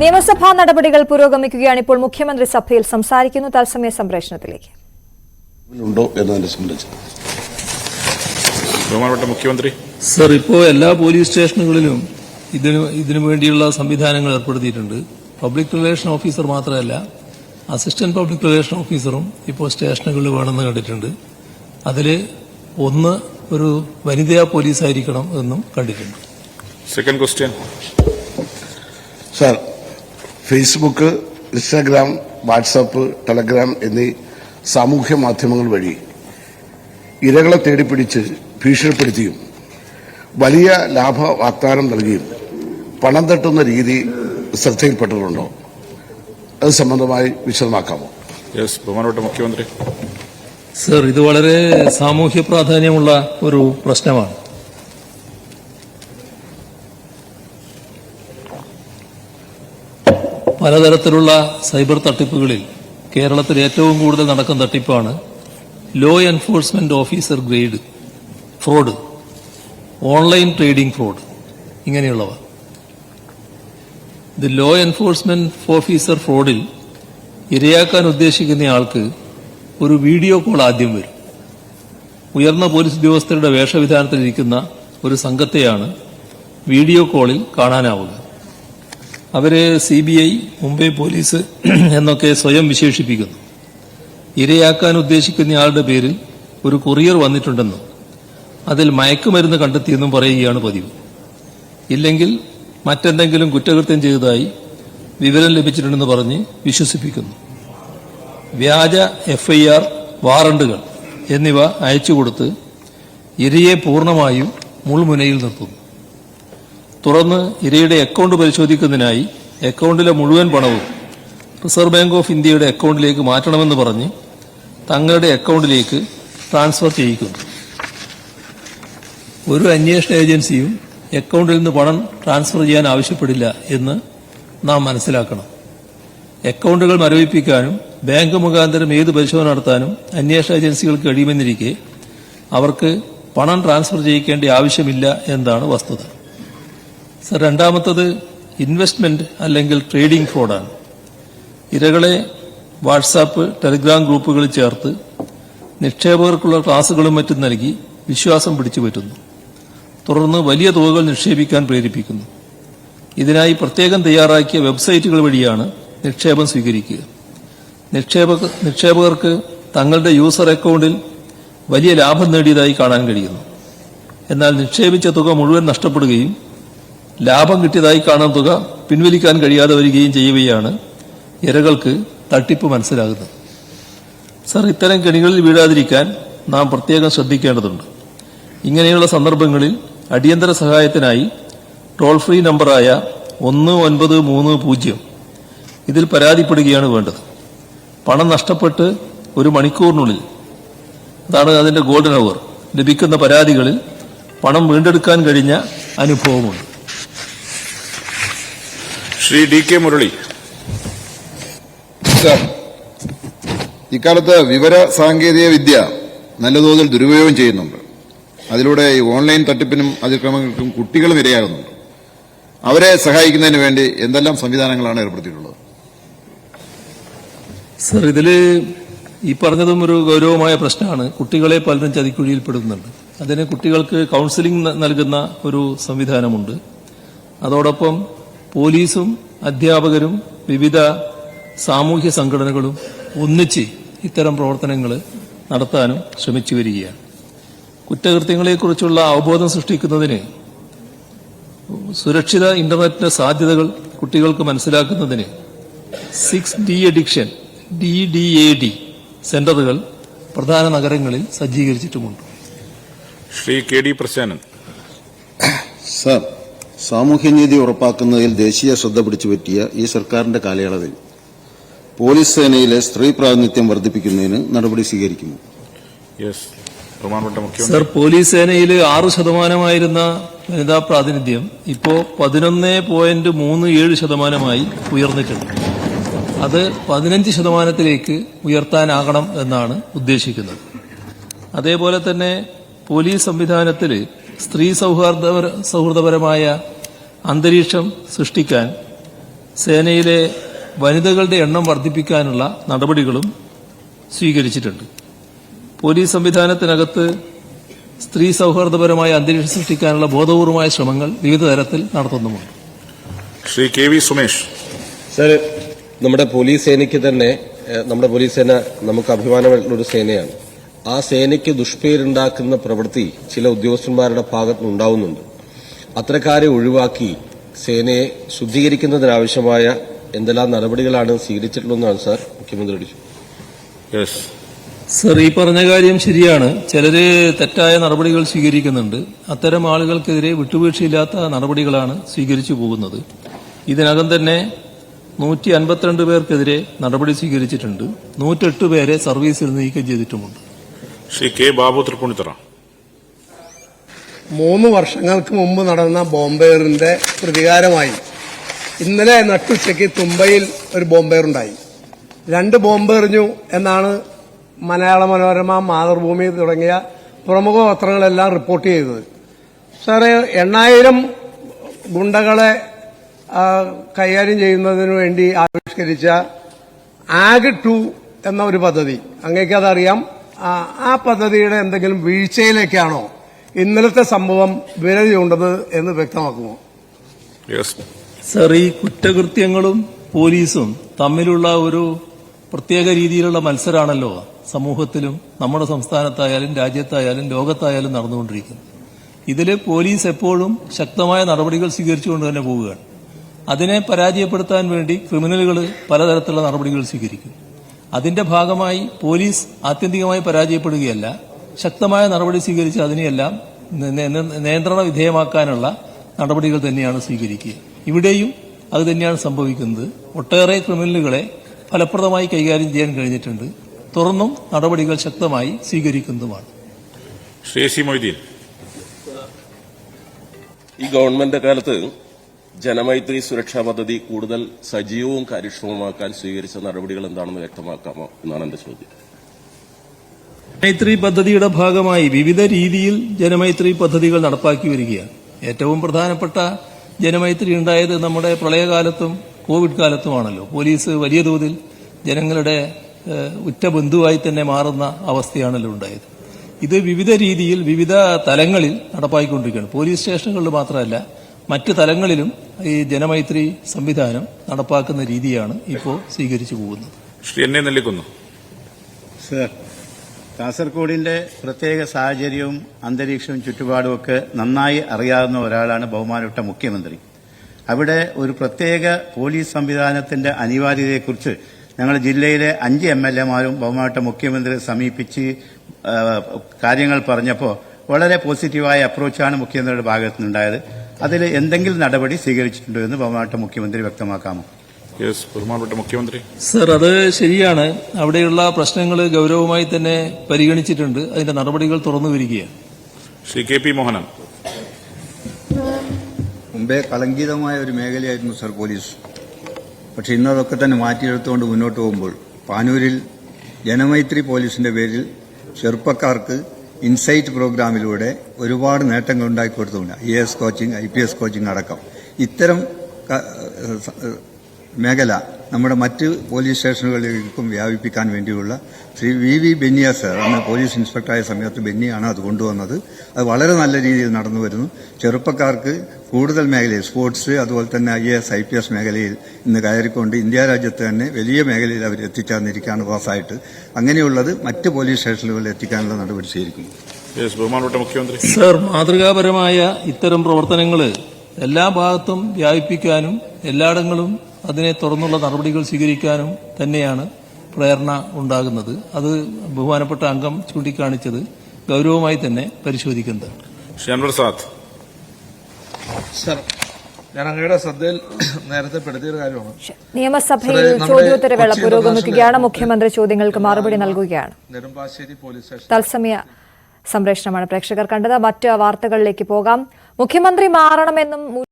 നിയമസഭാ നടപടികൾ പുരോഗമിക്കുകയാണ് ഇപ്പോൾ മുഖ്യമന്ത്രി സഭയിൽ സംസാരിക്കുന്നു. തത്സമയ സംപ്രേഷണത്തിലേക്ക്. ഉണ്ടോ എന്നതിനെ സംബന്ധിച്ച്. ബഹുമാനപ്പെട്ട മുഖ്യമന്ത്രി. സർ ഇപ്പോൾ എല്ലാ പോലീസ് സ്റ്റേഷനുകളിലും ഇതിനു ഇതിനു വേണ്ടിയുള്ള സംവിധാനങ്ങൾ ഏർപ്പെടുത്തിയിട്ടുണ്ട്. പബ്ലിക് റിലേഷൻ ഓഫീസർ മാത്രമല്ല അസിസ്റ്റന്റ് പബ്ലിക് റിലേഷൻ ഓഫീസറും ഇപ്പോൾ സ്റ്റേഷനുകളിൽ വേണമെന്ന് കണ്ടിട്ടുണ്ട്. അതിൽ ഒന്ന് ഒരു വനിതാ പോലീസായിരിക്കണം എന്നും കണ്ടിട്ടുണ്ട്. Second question sir Facebook Instagram WhatsApp Telegram എന്നീ സാമൂഹ്യ മാധ്യമങ്ങൾ വഴി ഇരകളെ തേടിപ്പിടിച്ച് ഭീഷണിപ്പെടുത്തിയും വലിയ ലാഭ വാഗ്ദാനം നൽകിയും പണം തട്ടുന്ന രീതി ശ്രദ്ധയിൽപ്പെട്ടിട്ടുണ്ടോ? അത് സംബന്ധമായി വിശദമാക്കാമോ? യെസ് ബഹുമാനപ്പെട്ട മുഖ്യമന്ത്രി. സർ ഇത് വളരെ സാമൂഹ്യ പ്രാധാന്യമുള്ള ഒരു പ്രശ്നമാണ്. പലതരത്തിലുള്ള സൈബർ തട്ടിപ്പുകളിൽ കേരളത്തിൽ ഏറ്റവും കൂടുതൽ നടക്കുന്ന തട്ടിപ്പാണ് law enforcement officer grade fraud online trading fraud ഇങ്ങനെയുള്ളവ. ഇത് ലോ എൻഫോഴ്സ്മെന്റ് ഓഫീസർ ഫ്രോഡിൽ ഇരയാക്കാൻ ഉദ്ദേശിക്കുന്ന ആൾക്ക് ഒരു വീഡിയോ കോൾ ആദ്യം വരും. ഉയർന്ന പോലീസ് ഉദ്യോഗസ്ഥരുടെ വേഷവിധാനത്തിലിരിക്കുന്ന ഒരു സംഘത്തെയാണ് വീഡിയോ കോളിൽ കാണാനാവുക. അവരെ C B I Mumbai police എന്നൊക്കെ സ്വയം വിശേഷിപ്പിക്കുന്നു. ഇരയാക്കാൻ ഉദ്ദേശിക്കുന്ന ആളുടെ പേരിൽ ഒരു കൊറിയർ വന്നിട്ടുണ്ടെന്നും അതിൽ മയക്കുമരുന്ന് കണ്ടെത്തിയെന്നും പറയുകയാണ് പതിവ്. ഇല്ലെങ്കിൽ മറ്റെന്തെങ്കിലും കുറ്റകൃത്യം ചെയ്തതായി വിവരം ലഭിച്ചിട്ടുണ്ടെന്ന് പറഞ്ഞ് വിശ്വസിപ്പിക്കുന്നു. വ്യാജ എഫ്ഐആർ വാറണ്ടുകൾ എന്നിവ അയച്ചുകൊടുത്ത് ഇരയെ പൂർണമായും മുൾമുനയിൽ നിർത്തുന്നു. തുടർന്ന് ഇരയുടെ അക്കൗണ്ട് പരിശോധിക്കുന്നതിനായി അക്കൗണ്ടിലെ മുഴുവൻ പണവും റിസർവ് ബാങ്ക് ഓഫ് ഇന്ത്യയുടെ അക്കൗണ്ടിലേക്ക് മാറ്റണമെന്ന് പറഞ്ഞ് തങ്ങളുടെ അക്കൗണ്ടിലേക്ക് ട്രാൻസ്ഫർ ചെയ്യിക്കുന്നു. ഒരു അന്വേഷണ ഏജൻസിയും അക്കൗണ്ടിൽ നിന്ന് പണം ട്രാൻസ്ഫർ ചെയ്യാൻ ആവശ്യപ്പെടില്ല എന്ന് നാം മനസ്സിലാക്കണം. അക്കൗണ്ടുകൾ മരവിപ്പിക്കാനും ബാങ്ക് മുഖാന്തരം ഏത് പരിശോധന നടത്താനും അന്വേഷണ ഏജൻസികൾക്ക് കഴിയുമെന്നിരിക്കെ അവർക്ക് പണം ട്രാൻസ്ഫർ ചെയ്യിക്കേണ്ട ആവശ്യമില്ല എന്നതാണ് വസ്തുത. സർ രണ്ടാമത്തത് ഇൻവെസ്റ്റ്മെന്റ് അല്ലെങ്കിൽ ട്രേഡിംഗ് ഫ്രോഡാണ് ഇരകളെ വാട്സാപ്പ് ടെലിഗ്രാം ഗ്രൂപ്പുകളിൽ ചേർത്ത് നിക്ഷേപകർക്കുള്ള ക്ലാസുകളും മറ്റും നൽകി വിശ്വാസം പിടിച്ചു പറ്റുന്നു. തുടർന്ന് വലിയ തുകകൾ നിക്ഷേപിക്കാൻ പ്രേരിപ്പിക്കുന്നു. ഇതിനായി പ്രത്യേകം തയ്യാറാക്കിയ വെബ്സൈറ്റുകൾ വഴിയാണ് നിക്ഷേപം സ്വീകരിക്കുക. നിക്ഷേപക നിക്ഷേപകർക്ക് തങ്ങളുടെ യൂസർ അക്കൗണ്ടിൽ വലിയ ലാഭം നേടിയതായി കാണാൻ കഴിയുന്നു. എന്നാൽ നിക്ഷേപിച്ച തുക മുഴുവൻ നഷ്ടപ്പെടുകയും ലാഭം കിട്ടിയതായി കാണാൻ തുക പിൻവലിക്കാൻ കഴിയാതെ വരികയും ചെയ്യുകയാണ് ഇരകൾക്ക് തട്ടിപ്പ് മനസ്സിലാകുന്നത്. സർ ഇത്തരം കെണികളിൽ വീഴാതിരിക്കാൻ നാം പ്രത്യേകം ശ്രദ്ധിക്കേണ്ടതുണ്ട്. ഇങ്ങനെയുള്ള സന്ദർഭങ്ങളിൽ അടിയന്തര സഹായത്തിനായി ടോൾ ഫ്രീ നമ്പറായ ഒന്ന് ഒൻപത് മൂന്ന് പൂജ്യം ഇതിൽ പരാതിപ്പെടുകയാണ് വേണ്ടത്. പണം നഷ്ടപ്പെട്ട് ഒരു മണിക്കൂറിനുള്ളിൽ അതാണ് അതിന്റെ ഗോൾഡൻ അവർ ലഭിക്കുന്ന പരാതികളിൽ പണം വീണ്ടെടുക്കാൻ കഴിഞ്ഞ അനുഭവമുണ്ട്. Shri D K Murali. Sir ഇക്കാലത്ത് വിവര സാങ്കേതിക വിദ്യ നല്ല തോതിൽ ദുരുപയോഗം ചെയ്യുന്നുണ്ട്. അതിലൂടെ ഈ ഓൺലൈൻ തട്ടിപ്പിനും അതിക്രമങ്ങൾക്കും കുട്ടികളും ഇരയാകുന്നുണ്ട്. അവരെ സഹായിക്കുന്നതിന് വേണ്ടി എന്തെല്ലാം സംവിധാനങ്ങളാണ് ഏർപ്പെടുത്തിയിട്ടുള്ളത്? സർ ഇതിൽ ഈ പറഞ്ഞതും ഒരു ഗൗരവമായ പ്രശ്നമാണ്. കുട്ടികളെ പലരും ചതിക്കുഴിയിൽപ്പെടുന്നുണ്ട് അതിന് കുട്ടികൾക്ക് കൗൺസിലിംഗ് നൽകുന്ന ഒരു സംവിധാനമുണ്ട്. അതോടൊപ്പം പോലീസും അധ്യാപകരും വിവിധ സാമൂഹ്യ സംഘടനകളും ഒന്നിച്ച് ഇത്തരം പ്രവർത്തനങ്ങൾ നടത്താനും ശ്രമിച്ചു വരികയാണ്. കുറ്റകൃത്യങ്ങളെക്കുറിച്ചുള്ള അവബോധം സൃഷ്ടിക്കുന്നതിന് സുരക്ഷിത ഇന്റർനെറ്റിന്റെ സാധ്യതകൾ കുട്ടികൾക്ക് മനസ്സിലാക്കുന്നതിന് six D addiction D D A D സെന്ററുകൾ പ്രധാന നഗരങ്ങളിൽ സജ്ജീകരിച്ചിട്ടുമുണ്ട്. Shri K D Prasanan sir സാമൂഹ്യനീതി ഉറപ്പാക്കുന്നതിൽ ദേശീയ ശ്രദ്ധ പിടിച്ചുപറ്റിയ ഈ സർക്കാരിന്റെ കാലയളവിൽ പോലീസ് സേനയിലെ സ്ത്രീ പ്രാതിനിധ്യം വർദ്ധിപ്പിക്കുന്നതിന് നടപടി സ്വീകരിക്കുമോ? മുഖ്യമന്ത്രി. സർ പോലീസ് സേനയിൽ ആറ് ശതമാനമായിരുന്ന വനിതാ പ്രാതിനിധ്യം ഇപ്പോൾ പതിനൊന്ന് പോയിന്റ് മൂന്ന് ഏഴ് ശതമാനമായി ഉയർന്നിട്ടുണ്ട്. അത് പതിനഞ്ച് ശതമാനത്തിലേക്ക് ഉയർത്താനാകണം എന്നാണ് ഉദ്ദേശിക്കുന്നത്. അതേപോലെ തന്നെ പോലീസ് സംവിധാനത്തിൽ സ്ത്രീ സൗഹാർദ്ദ സൗഹൃദപരമായ അന്തരീക്ഷം സൃഷ്ടിക്കാൻ സേനയിലെ വനിതകളുടെ എണ്ണം വർദ്ധിപ്പിക്കാനുള്ള നടപടികളും സ്വീകരിച്ചിട്ടുണ്ട്. പോലീസ് സംവിധാനത്തിനകത്ത് സ്ത്രീ സൗഹാർദ്ദപരമായ അന്തരീക്ഷം സൃഷ്ടിക്കാനുള്ള ബോധപൂർവമായ ശ്രമങ്ങൾ വിവിധ തരത്തിൽ നടത്തുന്നുമുണ്ട്. Shri K V Sumesh. Sir നമ്മുടെ പോലീസ് സേനയ്ക്ക് തന്നെ നമ്മുടെ പോലീസ് സേന നമുക്ക് അഭിമാനമുള്ള ഒരു സേനയാണ്. ആ സേനയ്ക്ക് ദുഷ്പേരുണ്ടാക്കുന്ന പ്രവൃത്തി ചില ഉദ്യോഗസ്ഥന്മാരുടെ ഭാഗത്ത് ഉണ്ടാവുന്നുണ്ട്. അത്തരക്കാരെ ഒഴിവാക്കി സേനയെ ശുദ്ധീകരിക്കുന്നതിനാവശ്യമായ എന്തെല്ലാം നടപടികളാണ് സ്വീകരിച്ചിട്ടുള്ളതെന്നാണ് സാർ മുഖ്യമന്ത്രി അടിച്ചു. യെസ് സർ ഈ പറഞ്ഞ കാര്യം ശരിയാണ്. ചിലര് തെറ്റായ നടപടികൾ സ്വീകരിക്കുന്നുണ്ട്. അത്തരം ആളുകൾക്കെതിരെ വിട്ടുവീഴ്ചയില്ലാത്ത നടപടികളാണ് സ്വീകരിച്ചു പോകുന്നത്. ഇതിനകം തന്നെ നൂറ്റി അൻപത്തിരണ്ട് പേർക്കെതിരെ നടപടി സ്വീകരിച്ചിട്ടുണ്ട്. നൂറ്റെട്ട് പേരെ സർവീസിൽ നീക്കം ചെയ്തിട്ടുമുണ്ട്. ശ്രീ കെ ബാബു തൃപ്പൂണിത്തറ. മൂന്ന് വർഷങ്ങൾക്ക് മുമ്പ് നടന്ന ബോംബെയറിന്റെ പ്രതികാരമായി ഇന്നലെ നട്ടുച്ചയ്ക്ക് തുമ്പയിൽ ഒരു ബോംബേറുണ്ടായി രണ്ട് ബോംബെറിഞ്ഞു എന്നാണ് മലയാള മനോരമ മാതൃഭൂമി തുടങ്ങിയ പ്രമുഖ പത്രങ്ങളെല്ലാം റിപ്പോർട്ട് ചെയ്തത്. സാറേ എണ്ണായിരം ഗുണ്ടകളെ കൈകാര്യം ചെയ്യുന്നതിന് വേണ്ടി ആവിഷ്കരിച്ച ആഗ് ടു എന്ന ഒരു പദ്ധതി. അങ്ങേക്ക് അതറിയാം ആ, ആ പദ്ധതിയുടെ എന്തെങ്കിലും വീഴ്ചയിലേക്കാണോ ഇന്നലത്തെ സംഭവം വിരൽ ചൂണ്ടത് എന്ന് വ്യക്തമാക്കുമോ? സർ ഈ കുറ്റകൃത്യങ്ങളും പോലീസും തമ്മിലുള്ള ഒരു പ്രത്യേക രീതിയിലുള്ള മത്സരമാണല്ലോ സമൂഹത്തിലും നമ്മുടെ സംസ്ഥാനത്തായാലും രാജ്യത്തായാലും ലോകത്തായാലും നടന്നുകൊണ്ടിരിക്കുന്നത്. ഇതിൽ പോലീസ് എപ്പോഴും ശക്തമായ നടപടികൾ സ്വീകരിച്ചുകൊണ്ട് തന്നെ പോവുകയാണ്. അതിനെ പരാജയപ്പെടുത്താൻ വേണ്ടി ക്രിമിനലുകൾ പലതരത്തിലുള്ള നടപടികൾ സ്വീകരിക്കും. അതിന്റെ ഭാഗമായി പോലീസ് ആത്യന്തികമായി പരാജയപ്പെടുകയല്ല ശക്തമായ നടപടി സ്വീകരിച്ച് അതിനെയെല്ലാം നിയന്ത്രണ വിധേയമാക്കാനുള്ള നടപടികൾ തന്നെയാണ് സ്വീകരിക്കുക. ഇവിടെയും അത് തന്നെയാണ് സംഭവിക്കുന്നത്. ഒട്ടേറെ ക്രിമിനലുകളെ ഫലപ്രദമായി കൈകാര്യം ചെയ്യാൻ കഴിഞ്ഞിട്ടുണ്ട്. തുറന്നും നടപടികൾ ശക്തമായി സ്വീകരിക്കുന്നതുമാണ്. ശ്രീ സി മൊയ്തീൻ. ഈ ഗവൺമെന്റ് കാലത്ത് ജനമൈത്രി സുരക്ഷാ പദ്ധതി കൂടുതൽ സജീവവും കാര്യക്ഷമമാക്കാൻ സ്വീകരിച്ച നടപടികൾ എന്താണെന്ന് വ്യക്തമാക്കാമോ എന്നാണ് എന്റെ ചോദ്യം. ജനമൈത്രി പദ്ധതിയുടെ ഭാഗമായി വിവിധ രീതിയിൽ ജനമൈത്രി പദ്ധതികൾ നടപ്പാക്കി വരികയാണ്. ഏറ്റവും പ്രധാനപ്പെട്ട ജനമൈത്രി ഉണ്ടായത് നമ്മുടെ പ്രളയകാലത്തും കോവിഡ് കാലത്തുമാണല്ലോ. പോലീസ് വലിയ തോതിൽ ജനങ്ങളുടെ ഉറ്റ ബന്ധുവായി തന്നെ മാറുന്ന അവസ്ഥയാണല്ലോ ഉണ്ടായത്. ഇത് വിവിധ രീതിയിൽ വിവിധ തലങ്ങളിൽ നടപ്പാക്കിക്കൊണ്ടിരിക്കുകയാണ് പോലീസ് സ്റ്റേഷനുകളിൽ മാത്രമല്ല മറ്റ് തലങ്ങളിലും ഈ ജനമൈത്രി സംവിധാനം നടപ്പാക്കുന്ന രീതിയാണ് ഇപ്പോൾ സ്വീകരിച്ചു പോകുന്നത്. ശ്രീ എന്നെ എ സർ കാസർഗോഡിന്റെ പ്രത്യേക സാഹചര്യവും അന്തരീക്ഷവും ചുറ്റുപാടും ഒക്കെ നന്നായി അറിയാവുന്ന ഒരാളാണ് ബഹുമാനപ്പെട്ട മുഖ്യമന്ത്രി. അവിടെ ഒരു പ്രത്യേക പോലീസ് സംവിധാനത്തിന്റെ അനിവാര്യതയെക്കുറിച്ച് ഞങ്ങൾ ജില്ലയിലെ അഞ്ച് എം എൽ എമാരും ബഹുമാനപ്പെട്ട മുഖ്യമന്ത്രിയെ സമീപിച്ച് കാര്യങ്ങൾ പറഞ്ഞപ്പോൾ വളരെ പോസിറ്റീവായ അപ്രോച്ചാണ് മുഖ്യമന്ത്രിയുടെ ഭാഗത്തു നിന്നുണ്ടായത് അതിൽ എന്തെങ്കിലും നടപടി സ്വീകരിച്ചിട്ടുണ്ടോ എന്ന് ബഹുമാനപ്പെട്ട മുഖ്യമന്ത്രി വ്യക്തമാക്കാമോ? യെസ് ബഹുമാനപ്പെട്ട മുഖ്യമന്ത്രി. സർ അത് ശരിയാണ്. അവിടെയുള്ള പ്രശ്നങ്ങൾ ഗൗരവമായി തന്നെ പരിഗണിച്ചിട്ടുണ്ട്. അതിന്റെ നടപടികൾ തുറന്നു വരികയാണ്. Shri K P Mohanan. മുമ്പേ കളങ്കിതമായ ഒരു മേഖലയായിരുന്നു സർ പോലീസ്. പക്ഷെ ഇന്നതൊക്കെ തന്നെ മാറ്റിയെടുത്തുകൊണ്ട് മുന്നോട്ട് പോകുമ്പോൾ പാനൂരിൽ ജനമൈത്രി പോലീസിന്റെ പേരിൽ ചെറുപ്പക്കാർക്ക് ഇൻസൈറ്റ് പ്രോഗ്രാമിലൂടെ ഒരുപാട് നേട്ടങ്ങൾ ഉണ്ടാക്കിക്കൊടുത്തുണ്ട് I A S coaching I P S coaching അടക്കം. ഇത്തരം മേഖല നമ്മുടെ മറ്റ് പോലീസ് സ്റ്റേഷനുകളിലേക്കും വ്യാപിപ്പിക്കാൻ വേണ്ടിയുള്ള ശ്രീ വി വി ബെന്നിയ സർ അന്ന് പോലീസ് ഇൻസ്പെക്ടറായ സമയത്ത് ബെന്നിയാണ് അത് കൊണ്ടുവന്നത്. അത് വളരെ നല്ല രീതിയിൽ നടന്നു വരുന്നു. ചെറുപ്പക്കാർക്ക് കൂടുതൽ മേഖലയിൽ സ്പോർട്സ് അതുപോലെ തന്നെ I S I P S മേഖലയിൽ ഇന്ന് കയറിക്കൊണ്ട് ഇന്ത്യ രാജ്യത്ത് തന്നെ വലിയ മേഖലയിൽ അവർ എത്തിച്ചേർന്നിരിക്കുകയാണ് പാസ്സായിട്ട് അങ്ങനെയുള്ളത് മറ്റ് പോലീസ് സ്റ്റേഷനുകളിൽ എത്തിക്കാനുള്ള നടപടി സ്വീകരിക്കുന്നു. ബഹുമാനപ്പെട്ട മുഖ്യമന്ത്രി. സർ മാതൃകാപരമായ ഇത്തരം പ്രവർത്തനങ്ങൾ എല്ലാ ഭാഗത്തും വ്യാപിപ്പിക്കാനും എല്ലായിടങ്ങളും അതിനെ തുടർന്നുള്ള നടപടികൾ സ്വീകരിക്കാനും തന്നെയാണ് പ്രേരണ ഉണ്ടാകുന്നത്. അത് ബഹുമാനപ്പെട്ട അംഗം ചൂണ്ടിക്കാണിച്ചത് ഗൗരവമായി തന്നെ പരിശോധിക്കുന്നതാണ് സർ ഞാൻ അങ്ങയുടെ ശ്രദ്ധയിൽ നേരത്തെ പെടുത്തിയൊരു കാര്യമാണ്. നിയമസഭയിൽ ചോദ്യോത്തരവേള പുരോഗമിക്കുകയാണ്. മുഖ്യമന്ത്രി ചോദ്യങ്ങൾക്ക് മറുപടി നൽകുകയാണ്. നെടുമ്പാശ്ശേരി പോലീസ് സ്റ്റേഷൻ തത്സമയ സംപ്രേഷണമാണ് പ്രേക്ഷകർ കണ്ടത്. മറ്റ് വാർത്തകളിലേക്ക് പോകാം. മുഖ്യമന്ത്രി മാറണമെന്നും